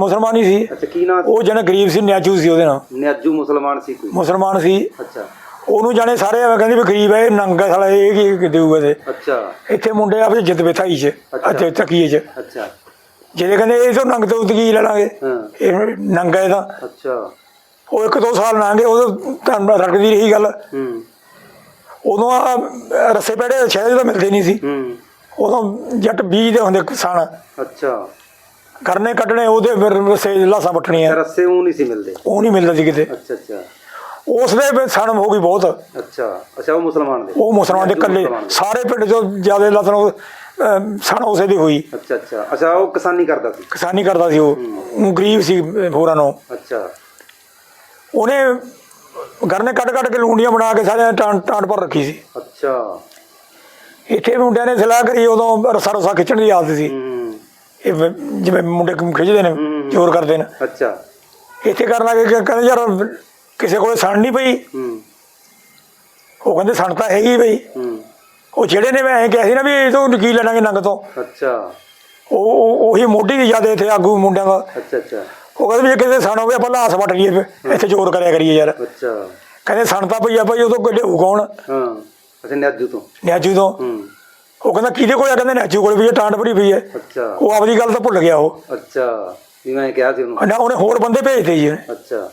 ਮੁਸਲਮਾਨ ਹੀ ਸੀ। ਅੱਛਾ ਕੀ ਨਾਂ ਉਹ ਜਣਾ ਗਰੀਬ ਸੀ ਨਿਆਜੂ ਸੀ ਉਹਦੇ ਨਾਲ। ਨਿਆਜੂ ਮੁਸਲਮਾਨ ਸੀ ਕੋਈ? ਮੁਸਲਮਾਨ ਸੀ। ਅੱਛਾ। ਉਹਨੂੰ ਜਾਣੇ ਸਾਰੇ ਐਵੇਂ ਕਹਿੰਦੇ ਵੀ ਗਰੀਬ ਹੈ ਇਹ ਨੰਗਾ ਸਾਲਾ ਇਹ ਕੀ ਦੇਊਗਾ ਤੇ। ਅੱਛਾ। ਇੱਥੇ ਮੁੰਡੇ ਆਪੇ ਜਿੱਦ ਬਿਥਾਈ ਚ ਅੱਛਾ। ਤਕੀਏ ਚ। ਅੱਛਾ। ਜਿਹਦੇ ਕਹਿੰਦੇ ਇਹ ਤੋਂ ਨੰਗ ਤੋਂ ਕੀ ਲੈ ਲਾਂਗੇ ਹਾਂ। ਇਹ ਨੰਗਾ ਇਹਦਾ ਅੱਛਾ। ਉਹ ਇੱਕ ਦੋ ਸਾਲ ਲੰਘੇ ਉਦੋਂ ਤਾਂ ਰੜਕਦੀ ਰਹੀ ਗੱਲ। ਹੂੰ। ਉਦੋਂ ਆ ਰਸੇ ਪੜੇ ਸ਼ਾਇਦ ਤਾਂ ਮਿਲਦੇ ਨਹੀਂ ਸੀ। ਹੂੰ। ਉਦੋਂ ਜੱਟ ਬੀਜ ਦੇ ਹੁੰਦੇ ਕਿਸਾਨ। ਅੱਛਾ। ਕਰਨੇ ਕੱਢਣੇ ਉਹਦੇ ਫਿਰ ਰਸੇ ਲਾਸਾਂ ਪੱਟਣੀਆਂ ਰਸੇ ਉਹ ਨਹੀਂ ਸੀ ਮਿਲਦੇ? ਉਹ ਨਹੀਂ ਮਿਲਦਾ ਸੀ ਕਿਤੇ। ਅੱਛਾ ਅੱਛਾ। ਉਸ ਦੇ ਫਿਰ ਸਣਮ ਹੋ ਗਈ ਬਹੁਤ। ਅੱਛਾ ਅੱਛਾ ਉਹ ਮੁਸਲਮਾਨ ਦੇ। ਉਹ ਮੁਸਲਮਾਨ ਦੇ ਦੇ। ਸਾਰੇ ਪਿੰਡ ਚੋਂ ਜ਼ਿਆਦਾ ਅਹ, ਸਣ ਉਸੇ ਦੀ ਹੋਈ। ਅੱਛਾ ਅੱਛਾ। ਅੱਛਾ ਉਹ ਕਿਸਾਨੀ ਕਰਦਾ ਸੀ? ਕਿਸਾਨੀ ਕਰਦਾ ਸੀ ਉਹ। ਉਹ ਗਰੀਬ ਸੀ ਹੋਰਾਂ ਨੂੰ ਅੱਛਾ। ਉਹਨੇ ਗਰਨੇ ਕੱਢ ਕੱਢ ਕੇ ਲੂੰਡੀਆਂ ਬਣਾ ਕੇ ਸਾਰੇ ਟਾਂਟ ਟਾਂਟ ਪਰ ਰੱਖੀ ਸੀ। ਅੱਛਾ। ਇੱਥੇ ਮੁੰਡਿਆਂ ਨੇ ਸਲਾਹ ਕਰੀ ਉਦੋਂ ਰਸਾ ਰਸਾ ਖਿੱਚਣ ਦੀ ਆਦਤ ਸੀ। ਇਹ ਵ- ਜਿਵੇਂ ਮੁੰਡੇ ਖਿੱਚਦੇ ਨੇ। ਜ਼ੋਰ ਕਰਦੇ ਨੇ। ਅੱਛਾ। ਇੱਥੇ ਕਰਨ ਲੱਗੇ ਕਿ ਕਹਿੰਦੇ ਯਾਰ ਕਿਸੇ ਕੋਲੇ ਸਣ ਨਹੀਂ ਪਈ। ਹੂੰ। ਉਹ ਕਹਿੰਦੇ ਸਣ ਤਾਂ ਹੈਗੀ ਹੂੰ। ਉਹ ਜਿਹੜੇ ਨੇ ਮੈਂ ਐਂ ਕਿਹਾ ਸੀ ਨਾ ਵੀ ਇਹ ਤੋਂ ਕੀ ਲੈਣਾਂਗੇ ਨੰਗ ਤੋਂ। ਅੱਛਾ। ਉਹ ਉਹ- ਉਹੀ ਮੋਢੀ ਦੀ ਜ਼ਿਆਦਾ ਇੱਥੇ ਆਗੂ ਮੁੰਡਿਆਂ ਦਾ। ਅੱਛਾ ਅੱਛਾ। ਉਹ ਕਹਿੰਦੇ ਵੀ ਜੇ ਕਿਸੇ ਸਣ ਹੋਵੇ ਆਪਾਂ ਲਾਸ ਵੱਟ ਲਈਏ ਫਿਰ। ਇੱਥੇ ਜ਼ੋਰ ਕਰਿਆ ਕਰੀਏ ਯਾਰ। ਅੱਛਾ। ਕਹਿੰਦੇ ਸਣ ਤਾਂ ਪਈ ਆ ਭਾਈ ਉਦੋਂ ਹੋ ਕੌਣ ਹਾਂ। ਅੱਛਾ ਨਿਆਜੂ ਤੋਂ। ਨਿਆਜੂ ਤੋਂ। ਹੂੰ। ਉਹ ਕਹਿੰਦਾ ਕਿਹਦੇ ਕੋਲ ਆ? ਕਹਿੰਦੇ ਨਿਆਜੂ ਕੋਲ ਵੀ ਇਹ ਟਾਂਟ ਭਰੀ ਪਈ ਹੈ ਅੱਛਾ। ਉਹ ਆਪਦੀ ਗੱਲ ਤਾਂ ਭੁੱਲ ਗਿਆ ਉਹ। ਅੱਛਾ ਵੀ ਮੈਂ ਕਿਹਾ ਸੀ ਉਹਨੂੰ। ਨਾ ਉਹਨੇ ਹੋਰ ਬੰਦੇ ਭੇਜਦੇ ਜੀ ਉਹਨੇ। ਅੱਛਾ।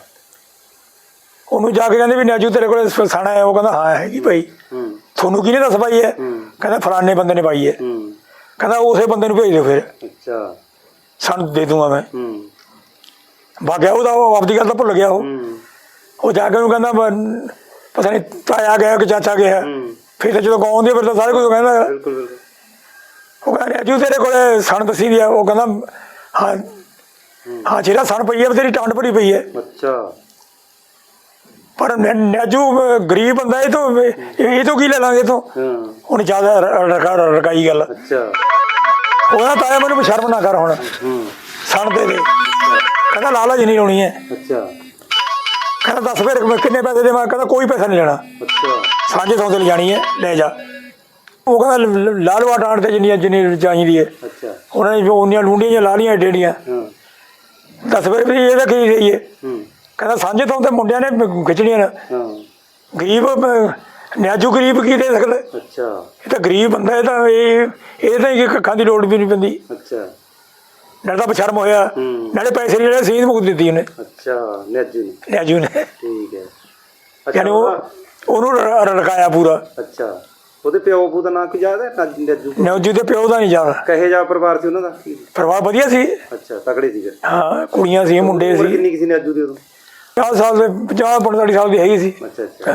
ਉਹਨੂੰ ਜਾ ਕੇ ਕਹਿੰਦੇ ਵੀ ਨਿਆਜੂ ਤੇਰੇ ਕੋਲ ਸਣਾ ਹੈ ਉਹ ਕਹਿੰਦਾ ਹਾਂ ਹੈਗੀ ਭਾਈ। ਹੂੰ। ਤੁਹਾਨੂੰ ਕਿਹਨੇ ਦੱਸ ਪਾਈ ਹੈ? ਹੂੰ। ਕਹਿੰਦਾ ਫਲਾਣੇ ਬੰਦੇ ਨੇ ਪਾਈ ਹੈ। ਹੂੰ। ਕਹਿੰਦਾ ਉਸੇ ਬੰਦੇ ਨੂੰ ਭੇਜ ਦਿਓ ਫਿਰ। ਅੱਛਾ। ਸਾਨੂੰ ਦੇ ਦੂੰਗਾ ਮੈਂ। ਹੂੰ। ਭਾਗਿਆ ਉਹਦਾ ਉਹ ਆਪਦੀ ਗੱਲ ਤਾਂ ਭੁੱਲ ਗਿਆ ਉਹ। ਹੂੰ। ਉਹ ਜਾ ਕੇ ਉਹਨੂੰ ਕਹਿੰਦਾ ਬ- ਪਤਾ ਨਹੀਂ ਤਾਇਆ ਗਿਆ ਕਿ ਚਾਚਾ ਗਿਆ। ਹੂੰ। ਫਿਰ ਤਾਂ ਜਦੋਂ ਗਾਉਂਦੇ ਫਿਰ ਤਾਂ ਸਾਰੇ ਕੁਝ ਕਹਿੰਦਾ ਬਿਲਕੁਲ ਬਿਲਕੁਲ। ਉਹ ਕਹਿੰਦਾ ਅਜੂ ਤੇਰੇ ਕੋਲੇ ਸਣ ਦਸੀ ਦੀ ਆ। ਉਹ ਕਹਿੰਦਾ ਹਾਂ ਹਾਂ ਜਿਹੜਾ ਸਣ ਪਈ ਹੈ ਤੇਰੀ ਟਾਂਡ ਭਰੀ ਪਈ ਹੈ। ਅੱਛਾ। ਪਰ ਨਜੂ ਗਰੀਬ ਬੰਦਾ ਇਹ ਤੋਂ ਇਹ ਤੋਂ ਕੀ ਲੈ ਲਾਂਗੇ ਤੋਂ ਹੁਣ ਜ਼ਿਆਦਾ ਰਕਾ ਰਕਾਈ ਗੱਲ। ਅੱਛਾ। ਉਹ ਕਹਿੰਦਾ ਤਾਇਆ ਮੈਨੂੰ ਸ਼ਰਮ ਨਾ ਕਰ ਹੁਣ। ਸਣ ਦੇ ਦੇ। ਕਹਿੰਦਾ ਲਾਲਾ ਜੀ ਨਹੀਂ ਲਾਉਣੀ ਹੈ। ਅੱਛਾ। ਕਹਿੰਦਾ ਦੱਸ ਫਿਰ ਮੈਂ ਕਿੰਨੇ ਪੈਸੇ ਦੇਵਾਂ? ਕਹਿੰਦਾ ਕੋਈ ਪੈਸਾ ਨਹੀਂ ਲੈਣਾ। ਅੱਛਾ। ਸਾਂਝੇ ਸੌਦੇ ਲੈ ਜਾਣੀ ਹੈ ਲੈ ਜਾ। ਉਹ ਕਹਿੰਦਾ ਲ- ਲਾ ਲਵਾ ਟਾਂਡ ਤੇ ਜਿੰਨੀਆਂ ਜਿੰਨੀ ਚਾਹੀਦੀ ਹੈ। ਅੱਛਾ। ਉਹਨਾਂ ਨੇ ਜੋ ਉਹਨੀਆਂ ਲੂੰਡੀਆਂ ਜਿਹੀਆਂ ਲਾ ਲੀਆਂ ਡੇੜੀਆਂ। ਹਾਂ। ਦੱਸ ਫਿਰ ਵੀ ਇਹਦਾ ਕੀ ਰਹੀਏ ਹੂੰ? ਕਹਿੰਦਾ ਸਾਂਝੇ ਤੋਂ ਤੇ ਮੁੰਡਿਆਂ ਨੇ ਖਿੱਚਣੀਆਂ ਨੇ। ਹਾਂ। ਗਰੀਬ ਨਿਆਜੂ ਗਰੀਬ ਕੀ ਦੇ ਸਕਦਾ? ਅੱਛਾ। ਇਹ ਤਾਂ ਗਰੀਬ ਬੰਦਾ ਇਹ ਤਾਂ ਇਹ ਇਹ ਤਾਂ ਹੀ ਕੱਖਾਂ ਦੀ ਲੋੜ ਵੀ ਨਹੀਂ ਪੈਂਦੀ। ਅੱਛਾ। ਨਾਲੇ ਤਾਂ ਬਸ਼ਰਮ ਹੋਇਆ। ਨਾਲੇ ਪੈਸੇ ਨਹੀਂ ਜਿਹੜੇ ਸੀਧ ਮੁਕ ਦਿੱਤੀ ਉਹਨੇ। ਅੱਛਾ ਨਿਆਜੂ ਨੇ। ਨਿਆਜੂ ਨੇ। ਠੀਕ ਹੈ। ਯਾਨੀ ਉਹ ਉਹਨੂੰ ਰ- ਰ- ਰਕਾਇਆ ਪੂਰਾ। ਅੱਛਾ ਉਹਦੇ ਪਿਓ ਪੂ ਦਾ ਨਾਂ ਕੀ ਯਾਦ ਹੈ? ਨਿਆਜੂ ਨਿਆਜੂ ਦੇ ਪਿਓ ਦਾ ਨਹੀਂ ਜ਼ਿਆਦਾ ਕਹੇ ਜਾ ਪਰਿਵਾਰ ਸੀ ਉਹਨਾਂ ਦਾ? ਪਰਿਵਾਰ ਵਧੀਆ ਸੀ। ਅੱਛਾ ਤਕੜੇ ਸੀ ਹਾਂ ਕੁੜੀਆਂ ਸੀ ਮੁੰਡੇ ਸੀ। ਕਿੰਨੀ ਕੁ ਸੀ ਨਿਆਜੂ ਦੀ ਉਦੋਂ? 50 ਸਾਲ ਦੇ 50 45 ਸਾਲ ਦੀ ਹੈਗੀ ਸੀ। ਅੱਛਾ ਅੱਛਾ।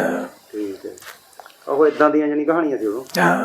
ਠੀਕ ਹੈ। ਉਹ ਇਦਾਂ ਦੀਆਂ ਜਣੀ ਕਹਾਣੀਆਂ ਸੀ ਉਦੋਂ? ਹਾਂ।